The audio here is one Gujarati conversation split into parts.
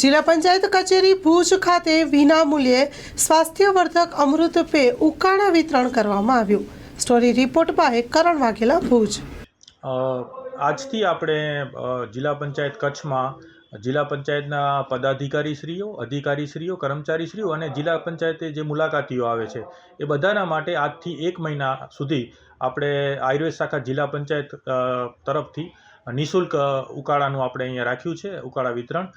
જિલ્લા પંચાયત કચેરી ભુજ ખાતે વિનામૂલ્યે સ્વાસ્થ્યવર્ધક અમૃત પે ઉકાળા વિતરણ કરવામાં આવ્યું. Story report by Karan Vaghela Bhuj. આજથી આપણે જિલ્લા પંચાયત કચ્છમાં જિલ્લા પંચાયતના પદાધિકારીશ્રીઓ, અધિકારીશ્રીઓ, કર્મચારીશ્રીઓ અને જિલ્લા પંચાયતે જે મુલાકાતીઓ આવે છે, એ બધાના માટે આજથી એક મહિના સુધી આપણે આયુર્વેદ શાખા જિલ્લા પંચાયત તરફથી નિઃશુલ્ક ઉકાળાનું આપણે અહીંયા રાખ્યું છે ઉકાળા વિતરણ.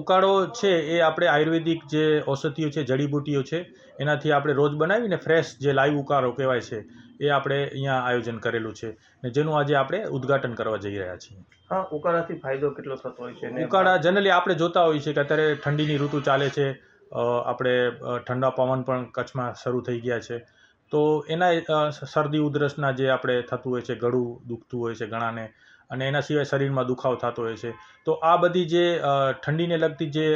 ઉકાળો છે એ આપણે આયુર્વેદિક જે ઔષધિઓ છે જડીબુટીઓ છે એનાથી આપણે રોજ બનાવીને ફ્રેશ જે લાઈવ ઉકાળો કહેવાય છે એ આપણે અહીંયા આયોજન કરેલું છે ને જેનું આજે આપણે ઉદ્ઘાટન કરવા જઈ રહ્યા છીએ. હા ઉકાળાથી ફાયદો કેટલો થતો હોય છે ઉકાળા જનરલી આપણે જોતા હોઈએ છીએ કે અત્યારે ઠંડીની ઋતુ ચાલે છે આપણે ઠંડા પવન પણ કચ્છમાં શરૂ થઈ ગયા છે. તો એના શરદી ઉધરસના જે આપણે થતું હોય છે, ગળું દુખતું હોય છે ઘણાને, અને એના સિવાય શરીરમાં દુખાવો થતો હોય છે, તો આ બધી જે ઠંડીને લગતી જે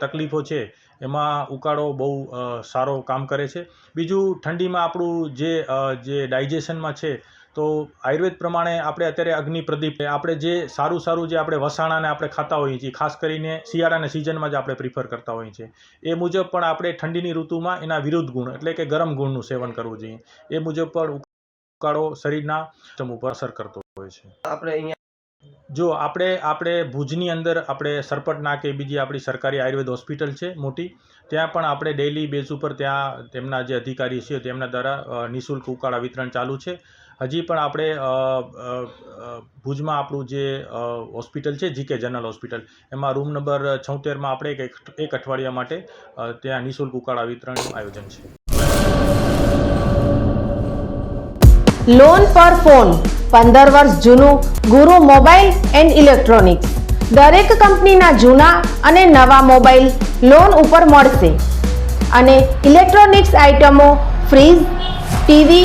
તકલીફો છે, એમાં ઉકાળો બહુ સારો કામ કરે છે. બીજું ઠંડીમાં આપણું જે જે ડાયજેશનમાં છે તો આયુર્વેદ પ્રમાણે આપણે અત્યારે અગ્નિ પ્રદીપ આપણે જે સારું સારું જે આપણે વસાણાને આપણે ખાતા હોઈએ છીએ ખાસ કરીને શિયાળાના સિઝનમાં જ આપણે પ્રિફર કરતા હોઈએ છીએ. એ મુજબ પણ આપણે ઠંડીની ઋતુમાં એના વિરુદ્ધ ગુણ એટલે કે ગરમ ગુણનું સેવન કરવું જોઈએ. એ મુજબ પણ ઉકાળો શરીરના સિસ્ટમ ઉપર અસર કરતો હોય છે. આપણે અહીંયા જો આપણે આપણે ભુજની અંદર આપણે સરપટ નાકે બીજી આપણી સરકારી આયુર્વેદ હોસ્પિટલ છે મોટી ત્યાં પણ આપણે ડેઇલી બેઝ ઉપર ત્યાં તેમના જે અધિકારી છે તેમના દ્વારા નિઃશુલ્ક ઉકાળા વિતરણ ચાલુ છે. હજી પણ આપણે ભુજમાં આપણું જે હોસ્પિટલ છે, જીકે જનરલ હોસ્પિટલ, એમાં રૂમ નંબર છોતેરમાં આપણે એક એક અઠવાડિયા માટે ત્યાં નિઃશુલ્ક ઉકાળા વિતરણનું આયોજન છે. લોન પર ફોન પંદર વર્ષ જૂનું, ગુરુ મોબાઈલ એન્ડ ઇલેક્ટ્રોનિક્સ. દરેક કંપનીના જૂના અને નવા મોબાઈલ લોન ઉપર મળશે. અને ઇલેક્ટ્રોનિક્સ આઇટમો fridge, TV